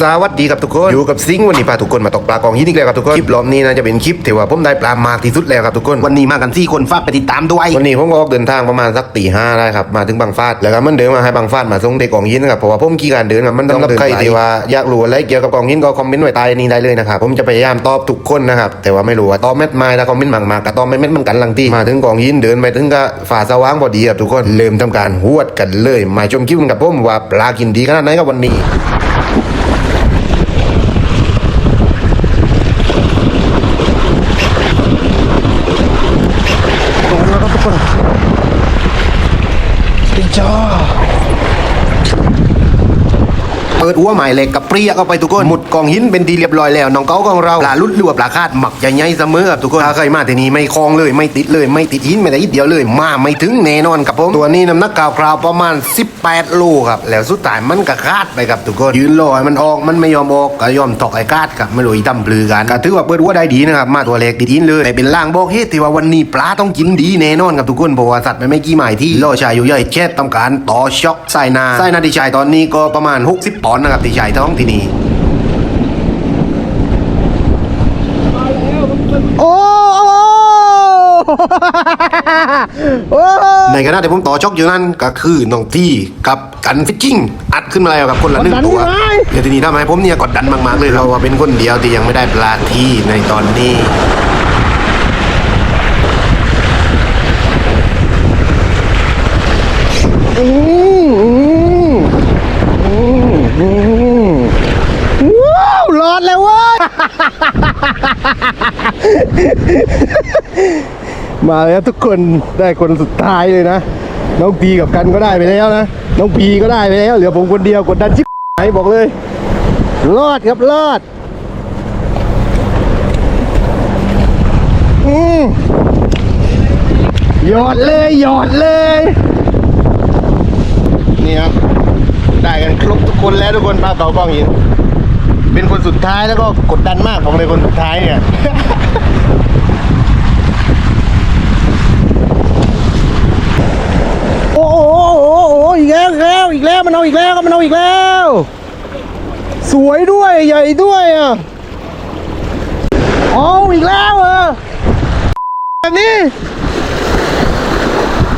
สวัสดีครับทุกคน อยู่กับซิงค์วันนี้พาทุกคนมาตกปลากองหินอีกแล้วครับทุกคน คลิปรอบนี้นะจะเป็นคลิปที่ว่าผมได้ปลามากที่สุดแล้วครับทุกคน วันนี้มากันสี่คนฝากไปติดตามด้วย วันนี้ผมก็ออกเดินทางประมาณสักตีห้าได้ครับ มาถึงบางฟาด แล้วก็มันเดินมาให้บางฟาดมาส่งเด็กกองหินนะครับ เพราะว่าผมขี้การเดินครับมันต้องรับใครที่ว่าอยากรู้อะไรเกี่ยวกับกองหินก็คอมเมนต์ไว้ใต้นี้ได้เลยนะครับ ผมจะพยายามตอบทุกคนนะครับ แต่ว่าไม่รู้ว่าตอบแม่นไม้ถ้าคอมเมนต์มากๆก็ตอบไม่แม่นเหมือนกันหลังที่มาถึงกองหินเดินไปถึงก็ฝ่าสว่างพอดีครับทุกคนเริ่มทำการหวดกันเลยมาชมคลิปกันกับผมว่าปลากินดีขนาดไหนครับวันนี้ Oh. ปิดหัวใหม่เหล็กกับเปรี้ยเข้าไปทุกคนหมุดกองหินเป็นทีเรียบร้อยแล้วน้องเก้าของเราปลาลุดหรือว่าปลาคาดหมักใหญ่ๆเสมอครับทุกคนถ้าใครมาที่นี่ไม่คลองเลยไม่ติดเลยไม่ติดหินไม่ได้นิดเดียวเลย มาไม่ถึงแน่นอนครับผมตัวนี้น้ำหนักกราวๆประมาณ 18 โลครับแล้วสุดท้ายมันก็คาดไปครับทุกคนยืนรอให้มันออกมันไม่ยอมออกก็ยอมตอกไอ้คาดครับไม่รู้อีตำปลือกันก็ถือว่าเปิดหัวได้ดีนะครับมาตัวเล็กติดหินเลยแต่เป็นล่างบอกเหตุที่ว่าวันนี้ปลาต้องกินดีแน่นอนครับทุกคนเพราะว่าสัตว์มันไม่กี่หมายที่ล่อชายอยู่ใหญ่แค่ทำการต่อช็อกใส่นาใส่นาที่ชายตอนนี้ก็ประมาณ 60ปอนด์นะครับที่ชายท้องที่นี่โอ้โอ้ในขณะที่ผมต่อช็อกอยู่นั้นก็คือน้องที่กับกันฟิชชิ่งอัดขึ้นมาแล้วกับคนละหนึ่งตัวเดี๋ยวทีนี้ทำให้ผมเนี่ยกดดันมากๆเลยเราว่าเป็นคนเดียวที่ยังไม่ได้ปลาที่ในตอนนี้อืมอืมอืมอืม ว้าวรอดแล้วเว้ย มาแล้วทุกคนได้คนสุดท้ายเลยนะ น้องพีกับกันก็ได้ไปแล้วนะ น้องพีก็ได้ไปแล้ว เหลือผมคนเดียวกดดันชิบหายบอกเลย รอดครับรอด อืมหยอดเลยหยอดเลย นี่ครับได้กันครบทุกคนแล้วทุกคนป้าเต่ากล้องหิน เป็นคนสุดท้ายแล้วก็กดดันมากบอกเลยคนสุดท้ายเนี่ยโอ้โหโอ้โหอีกแล้วอีกแล้วอีกแล้วมันเอาอีกแล้วมันเอาอีกแล้ว สวยด้วยใหญ่ด้วยอะเอาอีกแล้วเหรอแบบนี้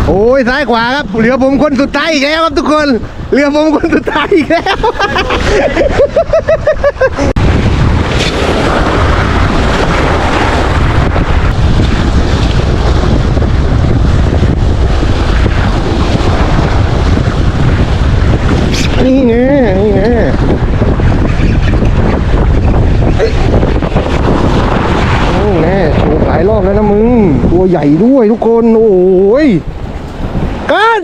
โอ้ยซ้ายขวาครับเหลือผมคนสุดท้ายอีกแล้วครับทุกคน เหลือผมคนสุดท้ายอีกแล้ว นี่ไงนี่ไงเฮ้ยนี่แน่โชว์หลายรอบแล้วนะมึง ตัวใหญ่ด้วยทุกคน โอ้ยกัน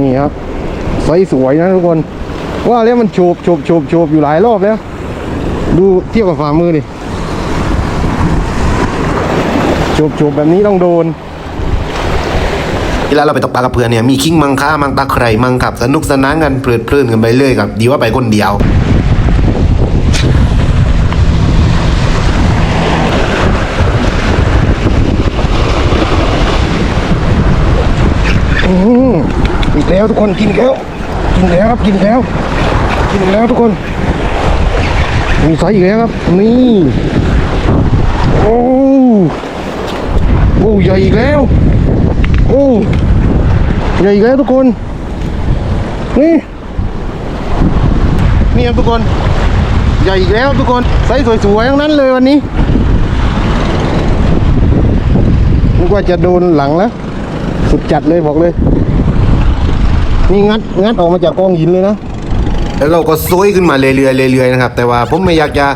นี่ครับไซส์สวยนะทุกคน ว่าแล้วมันโฉบโฉบโฉบโฉบอยู่หลายรอบแล้ว ดูเทียบกับฝ่ามือดิโฉบโฉบแบบนี้ต้องโดนเวลาเราไปตกปลากับเพื่อนเนี่ยมีคิงมังค่ามังตาใครมังขับสนุกสนานกันเพลิดเพลินกันไปเรื่อยกับดีว่าไปคนเดียว อืมอีก แล้วทุกคนกินแล้วกินแล้วครับกินแล้ว กินแล้วทุกคน มีไซส์อีกแล้วครับ นี่โอ้โอ้ใหญ่อีกแล้ว โอ้ใหญ่อีกแล้วทุกคน นี่ นี่ครับทุกคน ใหญ่อีกแล้วทุกคนไซส์สวยๆทั้งนั้นเลยวันนี้นึกว่าจะโดนหลังแล้ว สุดจัดเลยบอกเลย นี่งัดงัดออกมาจากกองหินเลยนะ แล้วเราก็ซวยขึ้นมาเรื่อยๆเรื่อยๆนะครับ แต่ว่าผมไม่อยากจะ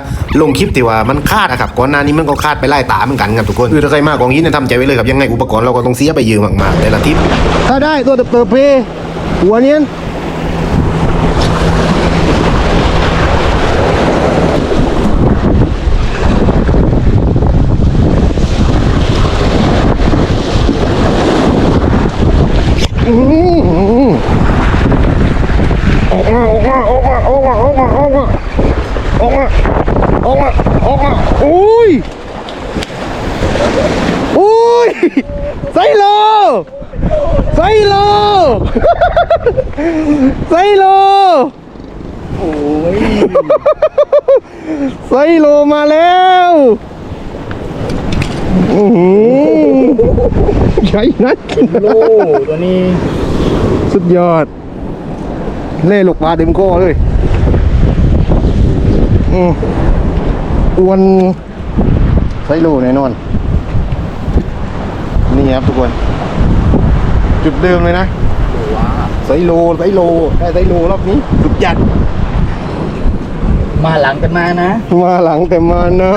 ลงคลิปที่ว่ามันคาดอะครับก่อนหน้านี้มันก็คาดไปไล่ตามเหมือนกันครับทุกคนคือถ้าใครมากองหินเนี่ยทำใจไว้เลยครับยังไงอุปกรณ์เราก็ต้องเสียไปเยอะมากๆแต่ละทริปถ้าได้ตัวเติบเติบเพหัวเนี้ยอื้อหือออกมาออกมาออกมาออกมาออกมาออกมาออกมา ออกมาออกมาอุ้ยอุ้ยไซโลไซโลไซโลโอ้ยไซโลมาแล้วอื้อหือใหญ่นักโลตัวนี้ สุดยอด เล่ลูกปลาเต็มคอเลยอืม อ้วนไซโลแน่นอน นี่ครับทุกคน จุดเดิมเลยนะว้าไซโลไซโลได้ไซโลรอบนี้สุดจัดมาหลังกันมานะ มาหลังแต่มานะ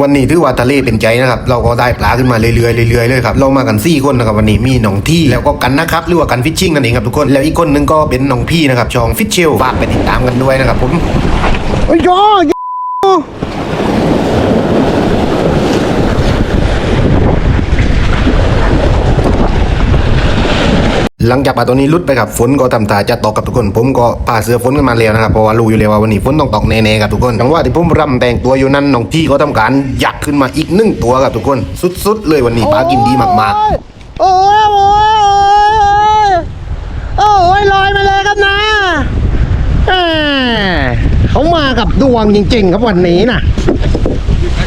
วันนี้ถือว่าทะเลเป็นใจนะครับ เราก็ได้ปลาขึ้นมาเรื่อยๆเรื่อยๆเลยครับ เรามากันสี่คนนะครับวันนี้มีน้องที่แล้วก็กันนะครับหรือว่ากันฟิชชิ่งนั่นเองครับทุกคน แล้วอีกคนนึงก็เป็นน้องพี่นะครับช่องฟิชเชลฝากไปติดตามกันด้วยนะครับผมโอ้ยยอ หลังจากปลาตัวนี้ลุดไปครับฝนก็ทำตาจะตกกับทุกคน ผมก็ป่าเสือฝนกันมาแล้วนะครับเพราะว่ารู้อยู่แล้วว่าวันนี้ฝนต้องตกแน่ๆครับทุกคนจังหวะที่ผมรำแต่งตัวอยู่นั้นน้องพี่ก็ทำการยักขึ้นมาอีกหนึ่งตัวครับทุกคน สุดๆเลยวันนี้ปลากินดีมากๆ โอ้ยโอ้ยโอ้ยโอ้ยลอยมาเลยครับนะแหมเขามากับดวงจริงๆครับวันนี้นะ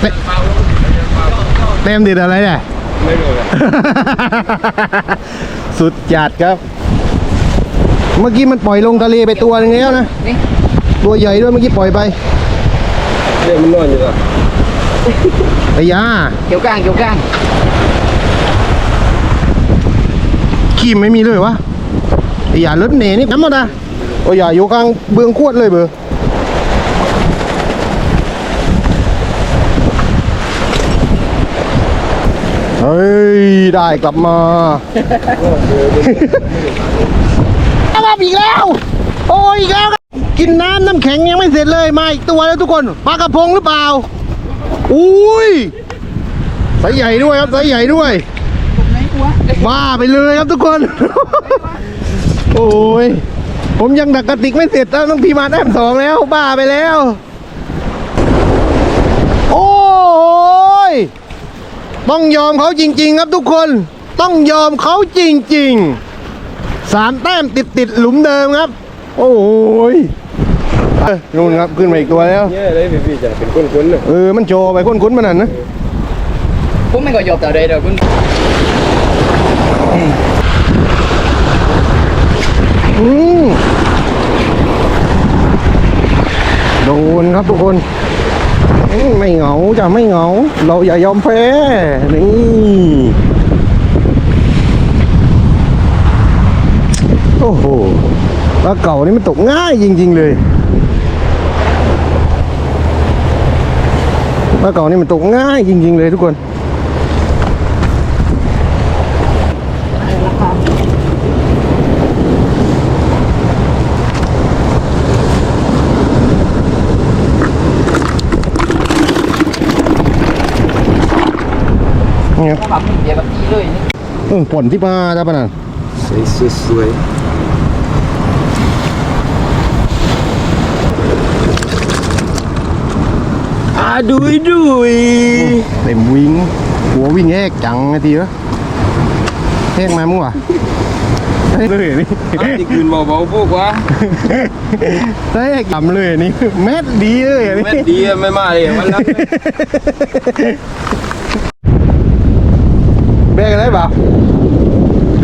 เต็เต็มดิดอะไรเนี่ย ไม่รู้เลยสุดจัดครับ เมื่อกี้มันปล่อยลงทะเลไปตัวนึงแล้วนะนี่ตัวใหญ่ด้วยเมื่อกี้ปล่อยไปเนี่ยมันนอนอยู่อะไอ้ยาเกี่ยวก้างเกี่ยวก้างขีมไม่มีเลยวะไอ้ยาเลิศเหน่นี่น้ำหมดอะโอ้ยอย่าอยู่กลางเบืองขวดเลยเบอร์ เฮ้ย ได้กลับมาเอามาอีกแล้ว โอ้ยอีกแล้ว กินน้ำน้ำแข็งยังไม่เสร็จเลย มาอีกตัวแล้วทุกคนปลากระพงหรือเปล่า อุ้ยไซส์ใหญ่ด้วยครับไซส์ใหญ่ด้วยบ้าไปเลยครับทุกคน โอ้ย ผมยังดักกระติกไม่เสร็จแล้วต้องพีมาแต้มสองแล้ว บ้าไปแล้ว โอ้ย ต้องยอมเขาจริง ๆ ครับทุกคนต้องยอมเขาจริงๆสามแต้มติดติดๆหลุมเดิมครับโอ้ยเอ้ยนู่นครับขึ้นมาอีกตัวแล้วเนี่ยเลยพี่จะเป็นคนๆน่ะเออมันโจไปค้นๆมันนั่นนะผมไม่ก็ยอมแต่ใดเดี๋ยวคุณอืมโดนครับทุกคนอืม ไม่เหงาจะไม่เหงา เราอย่ายอมแพ้ นี่โอ้โหปลาเก่านี่มันตกง่ายจริง ๆ เลยปลาเก่านี่มันตกง่ายจริง ๆ เลยทุกคน นี่ยถ้าแบบเดี๋ยวแบบนี้เลยนี่เออผลที่มาจ้าปะนันสวยอาดุยดุยเต็มวิ่งหัววิ่งแหกจังไอ้ทีวะแหกมามึงวะเฮ้ยเลยนี่ๆที่คืนเบาๆพวกวะแหกต่ำเลยนี่แมทดีเลยอันแม่นี่ดีไม่มาเลยมันรับ แบกอะไรเปล่า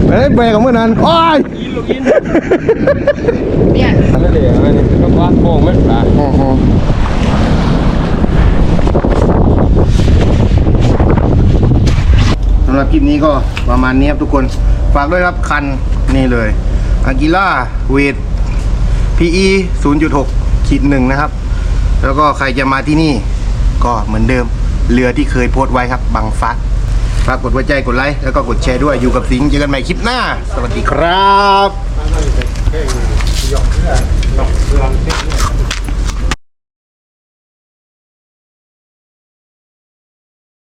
เฮ้ยแบกของเมื่อนั้นโอ้ยยินลูกยินเนี่ยนั่นเลยอันนี้ก็ว่าโป่งไม่ปลาโอ้โหสำหรับคลิปนี้ก็ประมาณนี้ครับทุกคนฝากด้วยครับคันนี่เลยอากิล่าเวท PE 0.6ขีดหนึ่งนะครับ แล้วก็ใครจะมาที่นี่ก็เหมือนเดิม เรือที่เคยโพสต์ไว้ครับบังฟัด ฝากกดหัวใจกดไลค์แล้วก็กดแชร์ด้วยอยู่กับสิงห์เจอกันใหม่คลิปหน้า สวัสดีครับ